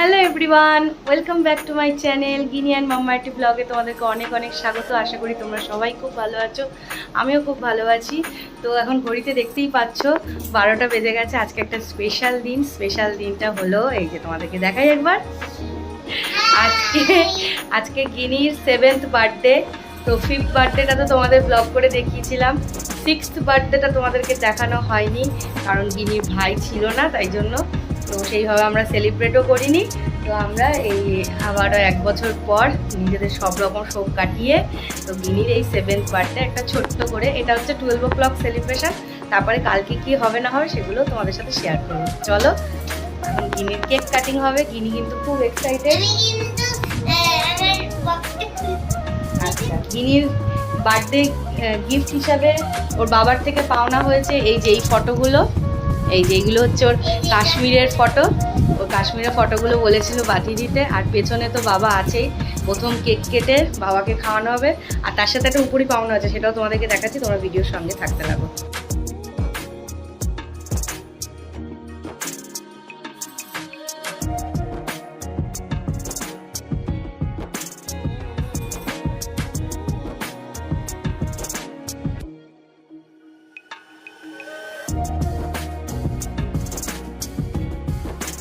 Hello everyone welcome back to my channel Ginni and মাম্মাটি ব্লগে তোমাদেরকে অনেক অনেক স্বাগত। আশা করি তোমরা সবাই খুব ভালো আছো। আমিও খুব ভালো আছি। তো এখন ঘড়িতে দেখতেই পাচ্ছ, বারোটা বেজে গেছে। আজকে একটা স্পেশাল দিন। স্পেশাল দিনটা হলো, এই যে তোমাদেরকে দেখাই একবার। আজকে আজকে গিনির সেভেন্থ বার্থডে তো ফিফথ বার্থডেটা তো তোমাদের ব্লগ করে দেখিয়েছিলাম। সিক্সথ বার্থডেটা তোমাদেরকে দেখানো হয়নি, কারণ গিনির ভাই ছিল না, তাই জন্য তো সেইভাবে আমরা সেলিব্রেটও করিনি। তো আমরা এই আবারও এক বছর পর নিজেদের সব রকম শোক কাটিয়ে তো গিনির এই সেভেন্থ বার্থডে একটা ছোট্ট করে, এটা হচ্ছে টুয়েলভ ও ক্লক সেলিব্রেশন তারপরে কালকে কি হবে না হবে সেগুলো তোমাদের সাথে শেয়ার করব। চলো, এখন গিনির কেক কাটিং হবে, গিনি কিন্তু খুব এক্সাইটেড আচ্ছা গিনির বার্থডে গিফট হিসাবে ওর বাবার থেকে পাওনা হয়েছে এই যে এই ফটোগুলো এই যে এইগুলো হচ্ছে ওর কাশ্মীরের ফটো। ও কাশ্মীরের ফটোগুলো বলেছিল বাটি দিতে, আর পেছনে তো বাবা আছেই। প্রথম কেক কেটে বাবাকে খাওয়ানো হবে। আর তার সাথে একটা উপরি পাওনা আছে, সেটাও তোমাদেরকে দেখাচ্ছি, তোমরা ভিডিওর সঙ্গে থাকতে লাগো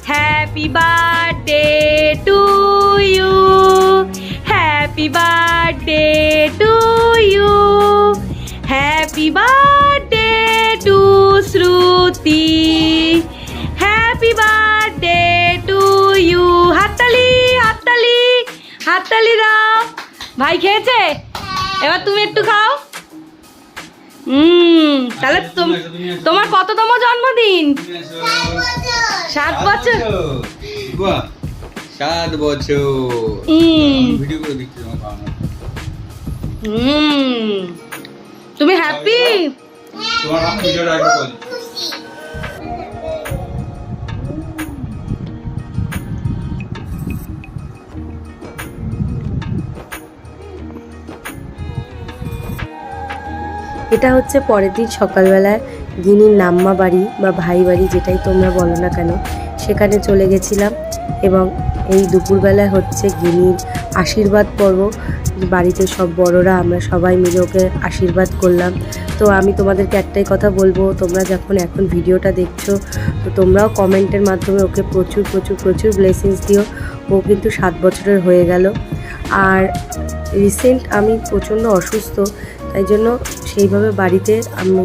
Happy birthday to you. Happy birthday to you. Happy birthday to Shruti. Happy birthday to you. হাততালি হাততালি হাততালি দাও ভাই খেয়েছে এবার তুমি একটু খাও হুম তাহলে তোম- তোমার কততম জন্মদিন? সাত বছর। সাত বছর? হুম। ভিডিও করে দিচ্ছি হুম। তুমি হ্যাপি তোমার ভিডিওটা একবার এটা হচ্ছে পরের দিন সকালবেলায় গিনির নাম্মা বাড়ি বা ভাই বাড়ি, যেটাই তোমরা বলো না কেন, সেখানে চলে গেছিলাম এবং এই দুপুরবেলায় হচ্ছে গিনির আশীর্বাদ পর্ব। বাড়িতে সব বড়রা, আমরা সবাই মিলে ওকে আশীর্বাদ করলাম। তো আমি তোমাদেরকে একটাই কথা বলব, তোমরা যখন এখন ভিডিওটা দেখছ, তো তোমরাও কমেন্টের মাধ্যমে ওকে প্রচুর প্রচুর প্রচুর ব্লেসিংস দিও। ও কিন্তু সাত বছরের হয়ে গেল। আর রিসেন্ট আমি প্রচণ্ড অসুস্থ তাই জন্য সেইভাবে বাড়িতে আমি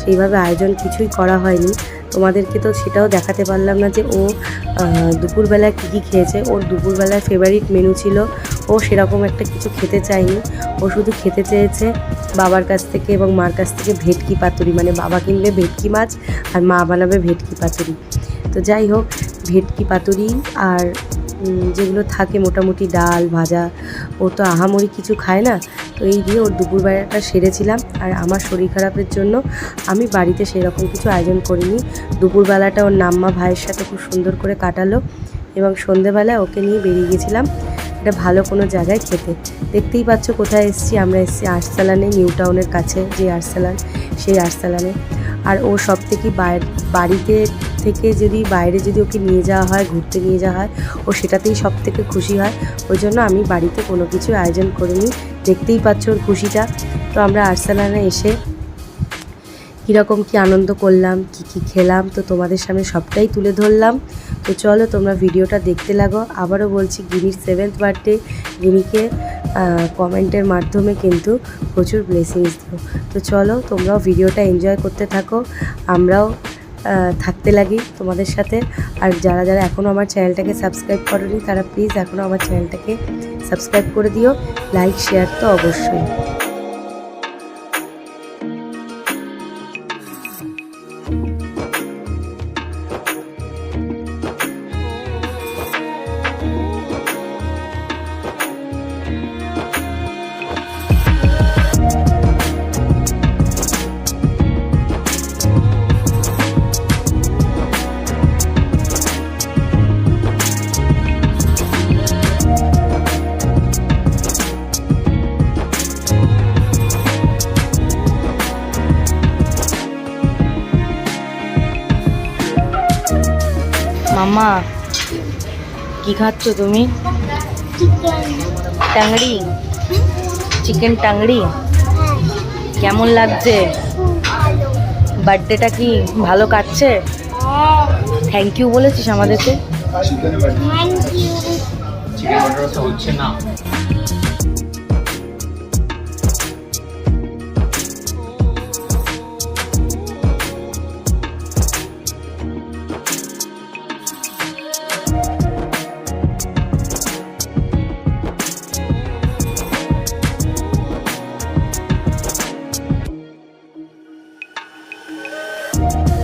সেইভাবে আয়োজন কিছুই করা হয়নি। তোমাদেরকে তো সেটাও দেখাতে পারলাম না যে ও দুপুরবেলায় কী কী খেয়েছে। ওর দুপুরবেলায় ফেভারিট মেনু ছিল, ও সেরকম একটা কিছু খেতে চায়নি। ও শুধু খেতে চেয়েছে বাবার কাছ থেকে এবং মার কাছ থেকে ভেটকি পাতুরি। মানে বাবা কিনবে ভেটকি মাছ আর মা বানাবে ভেটকি পাতুরি। তো যাই হোক, ভেটকি পাতুরি আর যেগুলো থাকে মোটামুটি ডাল, ভাজা, ও তো আহামরি কিছু খায় না। তো এই দিয়ে ওর দুপুরবেলাটা সেরেছিলাম আর আমার শরীর খারাপের জন্য আমি বাড়িতে সেরকম কিছু আয়োজন করিনি। দুপুরবেলাটা ওর নাম্মা ভাইয়ের সাথে খুব সুন্দর করে কাটালো এবং সন্ধেবেলায় ওকে নিয়ে বেরিয়ে গেছিলাম একটা ভালো কোনো জায়গায় খেতে। দেখতেই পাচ্ছ কোথায় এসেছি, আমরা এসেছি আর্সালানে, নিউ টাউনের কাছে যে আর্সালান, সেই আর্সালানে। আর ও সব থেকে বাড়িতে থেকে যদি বাইরে যদি ওকে নিয়ে যাওয়া হয়, ঘুরতে নিয়ে যাওয়া হয়, ও সেটাতেই সব থেকে খুশি হয়। ওই জন্য আমি বাড়িতে কোনো কিছু আয়োজন করিনি। দেখতেই পাচ্ছ ওর খুশিটা। তো আমরা আর্সালানে এসে কীরকম কি আনন্দ করলাম, কি কি খেলাম, তো তোমাদের সামনে সবটাই তুলে ধরলাম। তো চলো তোমরা ভিডিওটা দেখতে লাগো। আবারও বলছি, গিনির সেভেন্থ বার্থডে গিনিকে কমেন্টের মাধ্যমে কিন্তু প্রচুর ব্লেসিংস দিও। তো চলো তোমরাও ভিডিওটা এনজয় করতে থাকো। আমরাও থাকতে লাগি তোমাদের সাথে। আর যারা যারা এখনও আমার চ্যানেলটাকে সাবস্ক্রাইব করেনি, তারা প্লিজ এখনও আমার চ্যানেলটাকে সাবস্ক্রাইব করে দিও। লাইক শেয়ার তো অবশ্যই। মাম্মা কি খাচ্ছ তুমি? টাংড়ি। চিকেন টাংড়ি? হ্যাঁ কেমন লাগছে? বার্থডেটা কি ভালো কাটছে? থ্যাংক ইউ বলেছিস আমাদেরকে। Bye.